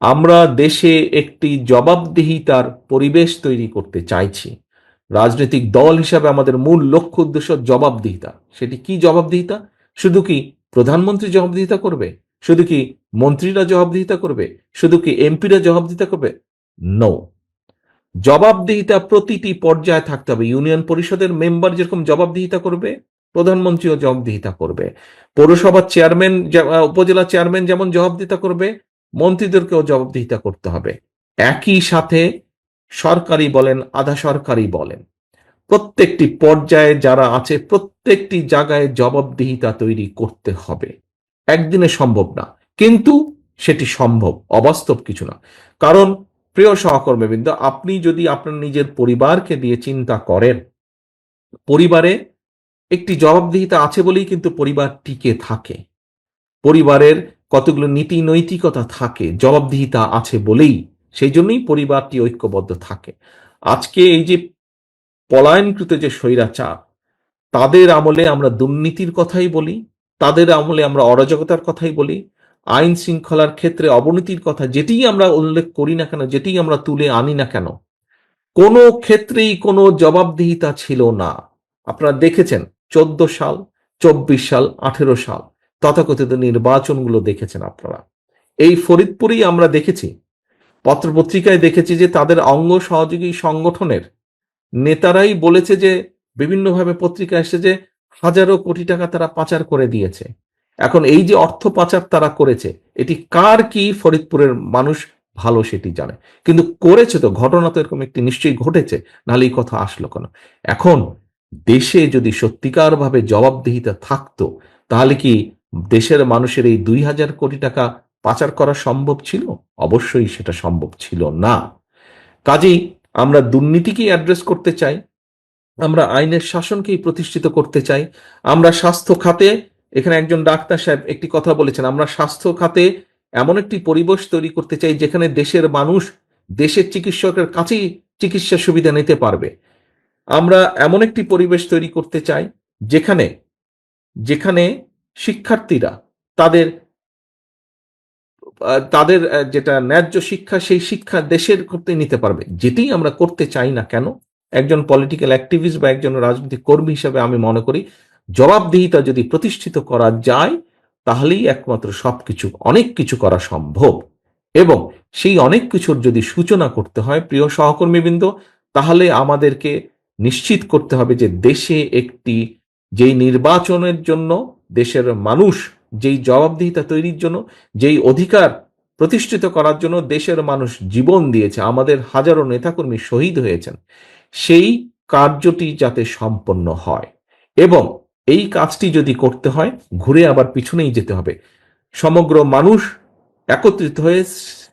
আমরা দেশে একটি জবাবদিহিতার পরিবেশ তৈরি করতে চাইছি। রাজনৈতিক দল হিসাবে আমাদের মূল লক্ষ্য, উদ্দেশ্য জবাবদিহিতা। সেটি কি জবাবদিহিতা? শুধু কি প্রধানমন্ত্রী জবাবদিহিতা করবে? শুধু কি মন্ত্রীরা জবাবদিহিতা করবে? শুধু কি এমপিরা জবাবদিহিতা করবে? নো জবাবদিহিতা প্রতিটি পর্যায়ে থাকতে হবে। ইউনিয়ন পরিষদের মেম্বার যেরকম জবাবদিহিতা করবে, প্রধানমন্ত্রীও জবাবদিহিতা করবে। পৌরসভার চেয়ারম্যান উপজেলা চেয়ারম্যান যেমন জবাবদিহিতা করবে মন্ত্রীদেরকেও জবাবদিহিতা করতে হবে। একই সাথে সরকারি বলেন, আধা সরকারি বলেন। প্রত্যেকটি পর্যায়ে যারা আছে, প্রত্যেকটি জায়গায় জবাবদিহিতা তৈরি করতে হবে। একদিনে সম্ভব না, কিন্তু সেটি সম্ভব, অবাস্তব কিছু না। কারণ, প্রিয় সহকর্মীবৃন্দ, আপনি যদি আপনার নিজের পরিবারকে দিয়ে চিন্তা করেন, পরিবারে একটি জবাবদিহিতা আছে বলেই কিন্তু পরিবার টিকে থাকে। পরিবারের কতগুলো নীতি নৈতিকতা থাকে, জবাবদিহিতা আছে বলেই সেই জন্যই পরিবারটি ঐক্যবদ্ধ থাকে। আজকে এই যে পলায়নকৃত যে স্বৈরাচার, তাদের আমলে আমরা দুর্নীতির কথাই বলি, তাদের আমলে আমরা অরাজকতার কথাই বলি, আইন শৃঙ্খলার ক্ষেত্রে অবনতির কথা যেটিই আমরা উল্লেখ করি না কেন যেটিই আমরা তুলে আনি না কেন, কোনো ক্ষেত্রেই কোনো জবাবদিহিতা ছিল না। আপনারা দেখেছেন, চোদ্দ সাল, চব্বিশ সাল, আঠেরো সাল তথাকথিত নির্বাচনগুলো দেখেছেন আপনারা। এই ফরিদপুরেই আমরা দেখেছি, পত্রপত্রিকায় দেখেছি যে তাদের অঙ্গ সহযোগী সংগঠনের নেতারাই বলেছে যে, বিভিন্নভাবে পত্রিকা এসে যে হাজারো কোটি টাকা তারা পাচার করে দিয়েছে। এখন এই যে অর্থ পাচার তারা করেছে, এটি কার কি ফরিদপুরের মানুষ ভালো সেটি জানে। কিন্তু করেছে তো, ঘটনা তো এরকম একটি নিশ্চয়ই ঘটেছে, নাহলে এই কথা আসলো কেন? এখন দেশে যদি সত্যিকার ভাবে জবাবদিহিতা থাকতো, তাহলে কি দেশের মানুষের এই দুই হাজার কোটি টাকা পাচার করা সম্ভব ছিল? অবশ্যই সেটা সম্ভব ছিল না। কাজেই আমরা দুর্নীতিকেই অ্যাড্রেস করতে চাই, আমরা আইনের শাসনকেই প্রতিষ্ঠিত করতে চাই, আমরা স্বাস্থ্য খাতে, এখানে একজন ডাক্তার সাহেব একটি কথা বলেছেন, আমরা স্বাস্থ্য খাতে এমন একটি পরিবেশ তৈরি করতে চাই যেখানে দেশের মানুষ দেশের চিকিৎসকের কাছেই চিকিৎসা সুবিধা নিতে পারবে। আমরা এমন একটি পরিবেশ তৈরি করতে চাই যেখানে যেখানে শিক্ষার্থীরা, তাদের তাদের যেটা ন্যায্য শিক্ষা, সেই শিক্ষা দেশের করতে নিতে পারবে। যেটি আমরা করতে চাই না কেন, একজন পলিটিক্যাল অ্যাক্টিভিস্ট বা একজন রাজনৈতিক কর্মী হিসেবে আমি মনে করি, জবাবদিহিতা যদি প্রতিষ্ঠিত করা যায়, তাহলেই একমাত্র সবকিছু, অনেক কিছু করা সম্ভব। এবং সেই অনেক কিছুর যদি সূচনা করতে হয়, প্রিয় সহকর্মীবৃন্দ, তাহলে আমাদেরকে নিশ্চিত করতে হবে যে দেশে একটি, যেই নির্বাচনের জন্য দেশের মানুষ যেই জবাবদিহিতা তৈরির জন্য, যেই অধিকার প্রতিষ্ঠিত করার জন্য দেশের মানুষ জীবন দিয়েছে, আমাদের হাজারো নেতাকর্মী শহীদ হয়েছেন, সেই কার্যটি যাতে সম্পন্ন হয়। এবং এই কাজটি যদি করতে হয়, ঘুরে আবার পিছনেই যেতে হবে। সমগ্র মানুষ একত্রিত হয়ে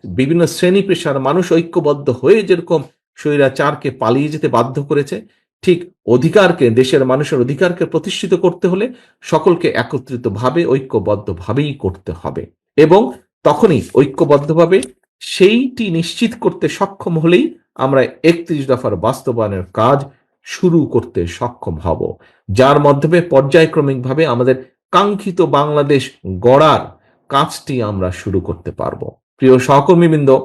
বিভিন্ন শ্রেণি পেশার মানুষ ঐক্যবদ্ধ হয়ে যেরকম স্বৈরাচারকে পালিয়ে যেতে বাধ্য করেছে ঠিক অধিকারকে, দেশের মানুষের অধিকারকে প্রতিষ্ঠিত করতে হলে সকলকে একত্রিতভাবে, ঐক্যবদ্ধভাবেই করতে হবে। এবং তখনই ঐক্যবদ্ধভাবে সেইটি নিশ্চিত করতে সক্ষম হলেই আমরা একত্রিশ দফার বাস্তবায়নের কাজ শুরু করতে সক্ষম হব। যার মাধ্যমে পর্যায়ক্রমিকভাবে আমাদের কাঙ্ক্ষিত বাংলাদেশ গড়ার কাজটি আমরা শুরু করতে পারব। প্রিয় সহকর্মীবৃন্দ,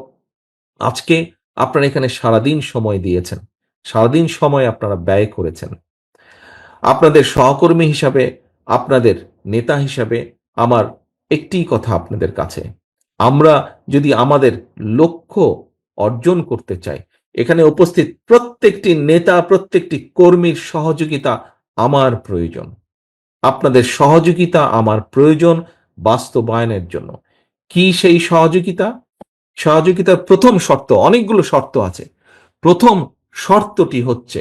আজকে আপনারা এখানে সারাদিন সময় দিয়েছেন। সারাদিন সময় আপনারা ব্যয় করেছেন। আপনাদের সহকর্মী হিসাবে, আপনাদের নেতা হিসাবে আমার একটি কথা আপনাদের কাছে। আমরা যদি আমাদের লক্ষ্য অর্জন করতে চাই, এখানে উপস্থিত প্রত্যেকটি নেতা, প্রত্যেকটি কর্মীর সহযোগিতা আমার প্রয়োজন। আপনাদের সহযোগিতা আমার প্রয়োজন বাস্তবায়নের জন্য। কি সেই সহযোগিতা? সহযোগিতার প্রথম শর্ত, অনেকগুলো শর্ত আছে। প্রথম শর্তটি হচ্ছে,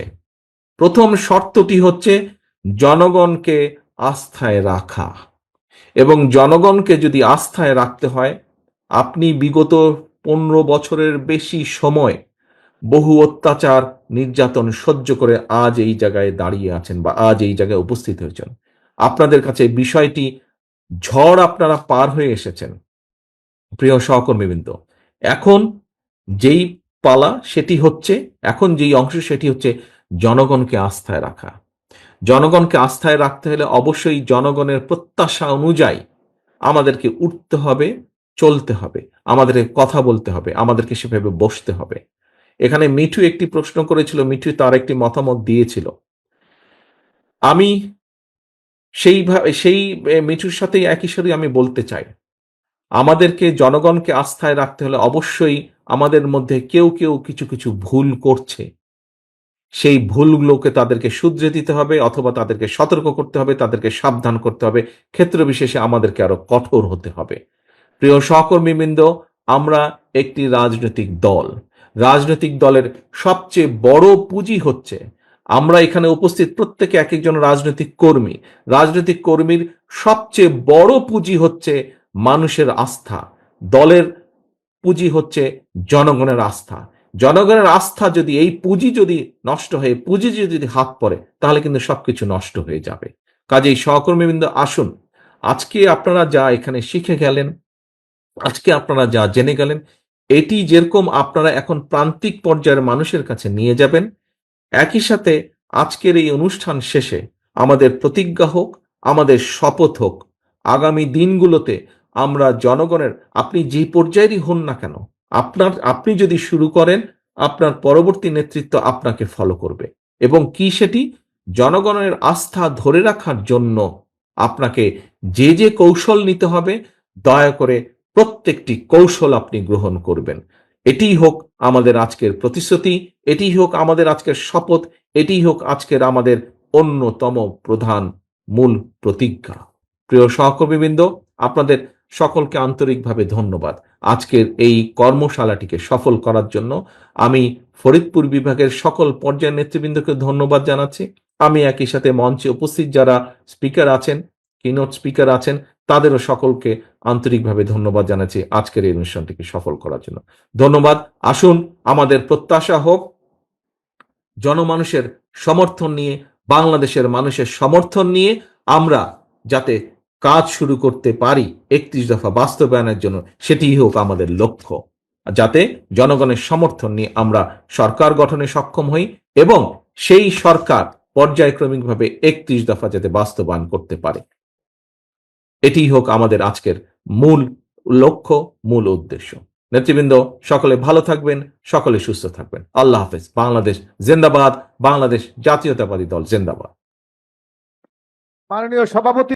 প্রথম শর্তটি হচ্ছে জনগণকে আস্থায় রাখা। এবং জনগণকে যদি আস্থায় রাখতে হয়, আপনি বিগত পনেরো বছরের বেশি সময় বহু অত্যাচার, নির্যাতন সহ্য করে আজ এই জায়গায় দাঁড়িয়ে আছেন বা আজ এই জায়গায় উপস্থিত হয়েছেন। আপনাদের কাছে বিষয়টি ঝড় আপনারা পার হয়ে এসেছেন। প্রিয় সহকর্মীবৃন্দ, এখন যেই পালা, সেটি হচ্ছে, এখন যেই অংশ, সেটি হচ্ছে জনগণকে আস্থায় রাখা। জনগণকে আস্থায় রাখতে হলে অবশ্যই জনগণের প্রত্যাশা অনুযায়ী আমাদেরকে উঠতে হবে, চলতে হবে, আমাদেরকে কথা বলতে হবে, আমাদেরকে সেভাবে বসতে হবে। এখানে মিঠু একটি প্রশ্ন করেছিল, মিঠু তার একটি মতামত দিয়েছিল। আমি সেইভাবে সেই মিঠুর সাথেই একই সাথে আমি বলতে চাই। আমাদেরকে, জনগণকে আস্থায় রাখতে হলে অবশ্যই আমাদের মধ্যে কেউ কেউ কিছু কিছু ভুল করছে। সেই ভুলগুলোকে তাদেরকে শুধরে দিতে হবে অথবা তাদেরকে সতর্ক করতে হবে, তাদেরকে সাবধান করতে হবে। ক্ষেত্র বিশেষে আমাদেরকে আরও কঠোর হতে হবে। প্রিয় সহকর্মীবৃন্দ, আমরা একটি রাজনৈতিক দল। রাজনৈতিক দলের সবচেয়ে বড় পুঁজি হচ্ছে, আমরা এখানে উপস্থিত প্রত্যেকে এক একজন রাজনৈতিক কর্মী। রাজনৈতিক কর্মীর সবচেয়ে বড় পুঁজি হচ্ছে মানুষের আস্থা। দলের পুঁজি হচ্ছে জনগণের আস্থা। জনগণের আস্থা যদি, এই পুঁজি যদি নষ্ট হয়ে, পুঁজি যদি হাত পড়ে, তাহলে কিন্তু সবকিছু নষ্ট হয়ে যাবে। কাজেই সহকর্মীবৃন্দ, আসুন। আজকে আপনারা যা এখানে শিখে গেলেন, আজকে আপনারা যা জেনে গেলেন, এটি যেরকম আপনারা এখন প্রান্তিক পর্যায়ের মানুষের কাছে নিয়ে যাবেন, একই সাথে আজকের এই অনুষ্ঠান শেষে আমাদের প্রতিজ্ঞা হোক, আমাদের শপথ হোক, আগামী দিনগুলোতে আমরা জনগণের, আপনি যে পর্যায়েরই হন না কেন, আপনার, আপনি যদি শুরু করেন, আপনার পরবর্তী নেতৃত্ব আপনাকে ফলো করবে। এবং কি সেটি? জনগণের আস্থা ধরে রাখার জন্য আপনাকে যে যে কৌশল নিতে হবে, দয়া করে প্রত্যেকটি কৌশল আপনি গ্রহণ করবেন। এটিই হোক আমাদের আজকের প্রতিশ্রুতি, এটিই হোক আমাদের আজকের শপথ, এটিই হোক আজকের আমাদের অন্যতম প্রধান মূল প্রতিজ্ঞা। প্রিয় সহকর্মীবৃন্দ, আপনাদের সকলকে আন্তরিকভাবে ধন্যবাদ। আজকের এই কর্মশালাটিকে সফল করার জন্য আমি ফরিদপুর বিভাগের সকল পর্যায়ের নেতৃবৃন্দকে ধন্যবাদ জানাচ্ছি। আমি একই সাথে মঞ্চে উপস্থিত যারা স্পিকার আছেন কিনোট স্পিকার আছেন, তাদেরও সকলকে আন্তরিকভাবে ধন্যবাদ জানাচ্ছি আজকের এই অনুষ্ঠানটিকে সফল করার জন্য। ধন্যবাদ। আসুন, আমাদের প্রত্যাশা হোক, জনমানুষের সমর্থন নিয়ে, বাংলাদেশের মানুষের সমর্থন নিয়ে আমরা যাতে কাজ শুরু করতে পারি একত্রিশ দফা বাস্তবায়নের জন্য, সেটিই হোক আমাদের লক্ষ্য। যাতে জনগণের সমর্থন নিয়ে আমরা সরকার গঠনে সক্ষম হই এবং সেই সরকার পর্যায়ক্রমিকভাবে একত্রিশ দফা যাতে বাস্তবায়ন করতে পারে। এটিই হোক আমাদের আজকের মূল লক্ষ্য, মূল উদ্দেশ্য। নেতৃবৃন্দ, সকলে ভালো থাকবেন, সকলে সুস্থ থাকবেন। আল্লাহ হাফেজ। বাংলাদেশ জিন্দাবাদ, বাংলাদেশ জাতীয়তাবাদী দল জেন্দাবাদ। মাননীয় সভাপতি